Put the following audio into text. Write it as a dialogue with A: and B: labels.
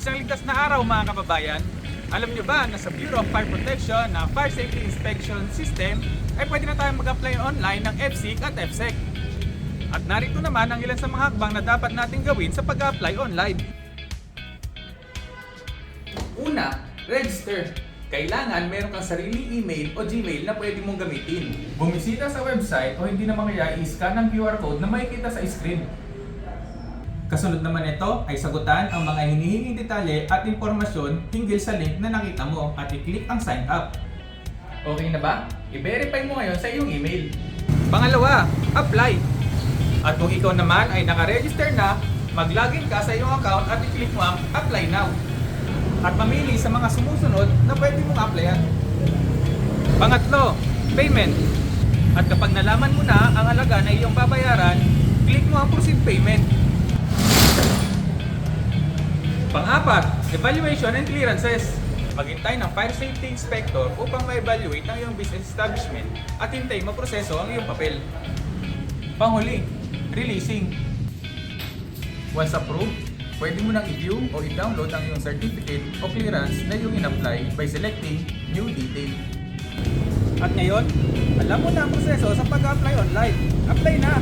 A: Isang ligtas na araw mga kababayan. Alam nyo ba na sa Bureau of Fire Protection na Fire Safety Inspection System ay pwede na tayong mag-apply online ng FSIC at FSEC. At narito naman ang ilan sa mga hakbang na dapat nating gawin sa pag-apply online. Una, register. Kailangan meron kang sariling email o Gmail na pwede mong gamitin. Bumisita sa website o hindi naman kaya i-scan ang QR code na makikita sa screen. Kasunod naman ito ay sagutan ang mga hinihinging detalye at impormasyon hinggil sa link na nakita mo at i-click ang sign up. Okay na ba? I-verify mo ngayon sa iyong email. Pangalawa, apply. At kung ikaw naman ay nakaregister na, mag-login ka sa iyong account at i-click mo ang apply now. At mamili sa mga sumusunod na pwede mong applyan. Pangatlo, payment. At kapag nalaman mo na ang alaga na iyong babayaran, click mo ang proceed payment. Pang-apat, evaluation and clearances. Maghintay ng fire safety inspector upang ma-evaluate ang iyong business establishment at hintay maproseso ang iyong papel. Panghuli, releasing. Once approved, pwede mo nang i-view o i-download ang iyong certificate o clearance na iyong in-apply by selecting New Detail. At ngayon, alam mo na ang proseso sa pag-apply online. Apply na!